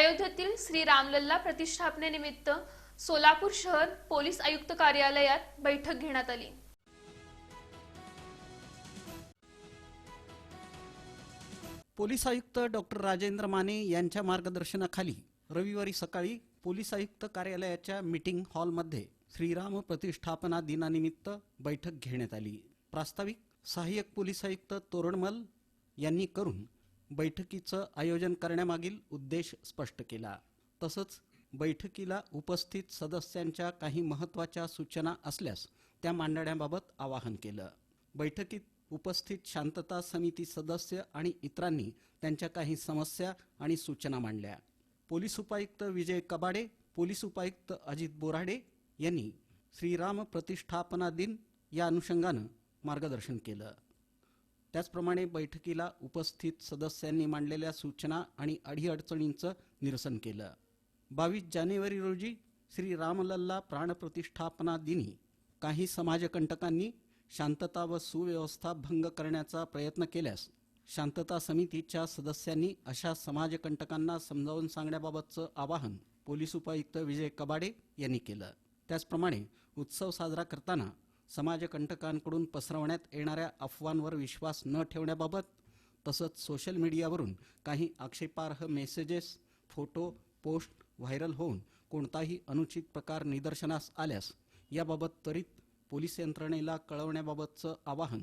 अयोध्येतील श्री रामलल्ला प्रतिष्ठापनेनिमित्त सोलापूर शहर पोलीस आयुक्त कार्यालयात बैठक घेण्यात आली. पोलीस आयुक्त डॉक्टर राजेंद्र माने यांच्या मार्गदर्शनाखाली रविवारी सकाळी पोलीस आयुक्त कार्यालयाच्या मीटिंग हॉलमध्ये श्रीराम प्रतिष्ठापना दिनानिमित्त बैठक घेण्यात आली. प्रास्ताविक सहाय्यक पोलीस आयुक्त तोरणमल यांनी करून बैठकीचं आयोजन करण्यामागील उद्देश स्पष्ट केला. तसंच बैठकीला उपस्थित सदस्यांच्या काही महत्त्वाच्या सूचना असल्यास त्या मांडण्याबाबत आवाहन केलं. बैठकीत उपस्थित शांतता समिती सदस्य आणि इतरांनी त्यांच्या काही समस्या आणि सूचना मांडल्या. पोलीस उपायुक्त विजय कबाडे पोलीस उपायुक्त अजित बोराडे यांनी श्रीराम प्रतिष्ठापना दिन या अनुषंगानं मार्गदर्शन केलं. त्याचप्रमाणे बैठकीला उपस्थित सदस्यांनी मांडलेल्या सूचना आणि अडीअडचणींचं निरसन केलं. बावीस जानेवारी रोजी श्री रामलल्ला प्राणप्रतिष्ठापना दिनी काही समाजकंटकांनी शांतता व सुव्यवस्था भंग करण्याचा प्रयत्न केल्यास शांतता समितीच्या सदस्यांनी अशा समाजकंटकांना समजावून सांगण्याबाबतचं आवाहन पोलीस उपायुक्त विजय कबाडे यांनी केलं. त्याचप्रमाणे उत्सव साजरा करताना समाजकंटकांकडून पसरवण्यात येणाऱ्या अफवांवर विश्वास न ठेवण्याबाबत तसंच सोशल मीडियावरून काही आक्षेपार्ह मेसेजेस फोटो पोस्ट व्हायरल होऊन कोणताही अनुचित प्रकार निदर्शनास आल्यास याबाबत त्वरित पोलीस यंत्रणेला कळवण्याबाबतचं आवाहन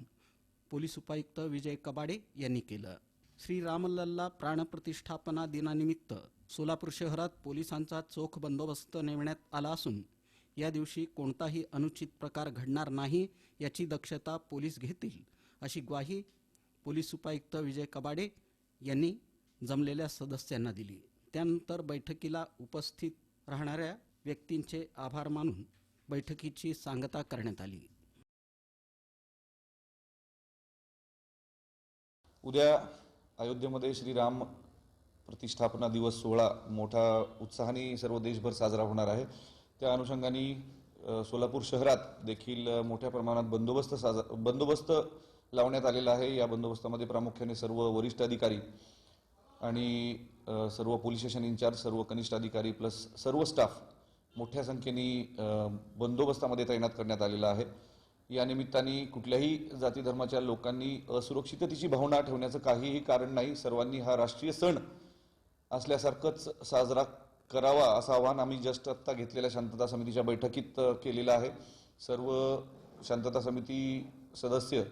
पोलीस उपायुक्त विजय कबाडे यांनी केलं. श्री रामलल्ला प्राणप्रतिष्ठापना दिनानिमित्त सोलापूर शहरात पोलिसांचा चोख बंदोबस्त नेमण्यात आला असून या दिवशी कोणताही अनुचित प्रकार घडणार नाही याची दक्षता पोलीस घेतील अशी ग्वाही पोलीस उपायुक्त विजय कबाडे यांनी जमलेल्या सदस्यांना दिली. त्यानंतर बैठकीला उपस्थित राहणाऱ्या व्यक्तींचे आभार मानून बैठकीची सांगता करण्यात आली. उद्या अयोध्येमध्ये श्रीराम प्रतिष्ठापना दिवस सोहळा मोठा उत्साहाने सर्व देशभर साजरा होणार आहे. त्या अनुषंगाने सोलापूर शहरात देखील मोठ्या प्रमाणात बंदोबस्त साजा बंदोबस्त लावण्यात आलेला आहे. या बंदोबस्तामध्ये प्रामुख्याने सर्व वरिष्ठ अधिकारी आणि सर्व पोलीस स्टेशन इन्चार्ज सर्व कनिष्ठ अधिकारी प्लस सर्व स्टाफ मोठ्या संख्येने बंदोबस्तामध्ये तैनात करण्यात आलेला आहे. या निमित्ताने कुठल्याही जाती धर्माच्या लोकांनी असुरक्षिततेची भावना ठेवण्याचं काहीही कारण नाही. सर्वांनी हा राष्ट्रीय सण असल्यासारखंच साजरा करावा असं आवाहन आम्ही जस्ट आत्ता घेतलेल्या शांतता समितीच्या बैठकीत केलेलं आहे. सर्व शांतता समिती सदस्य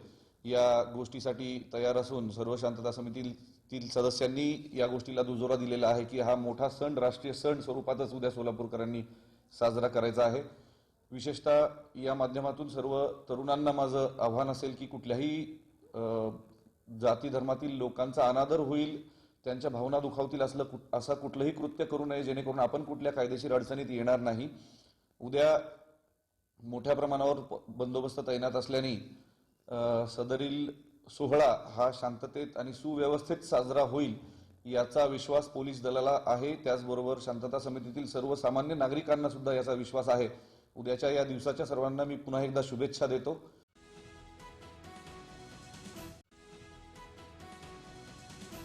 या गोष्टीसाठी तयार असून सर्व शांतता समितीतील सदस्यांनी या गोष्टीला दुजोरा दिलेला आहे की हा मोठा सण राष्ट्रीय सण स्वरूपातच उद्या सोलापूरकरांनी साजरा करायचा आहे. विशेषतः या माध्यमातून सर्व तरुणांना माझं आव्हान असेल की कुठल्याही जाती धर्मातील लोकांचा अनादर होईल त्यांच्या भावना दुखावतील असलं कु असं कुठलंही कृत्य करू नये जेणेकरून आपण कुठल्या कायदेशीर अडचणीत येणार नाही. उद्या मोठ्या प्रमाणावर प- बंदोबस्त तैनात असल्याने सदरील सोहळा हा शांततेत आणि सुव्यवस्थेत साजरा होईल याचा विश्वास पोलीस दलाला आहे. त्याचबरोबर शांतता समितीतील सर्वसामान्य नागरिकांना सुद्धा याचा विश्वास आहे. उद्याच्या या दिवसाच्या सर्वांना मी पुन्हा एकदा शुभेच्छा देतो.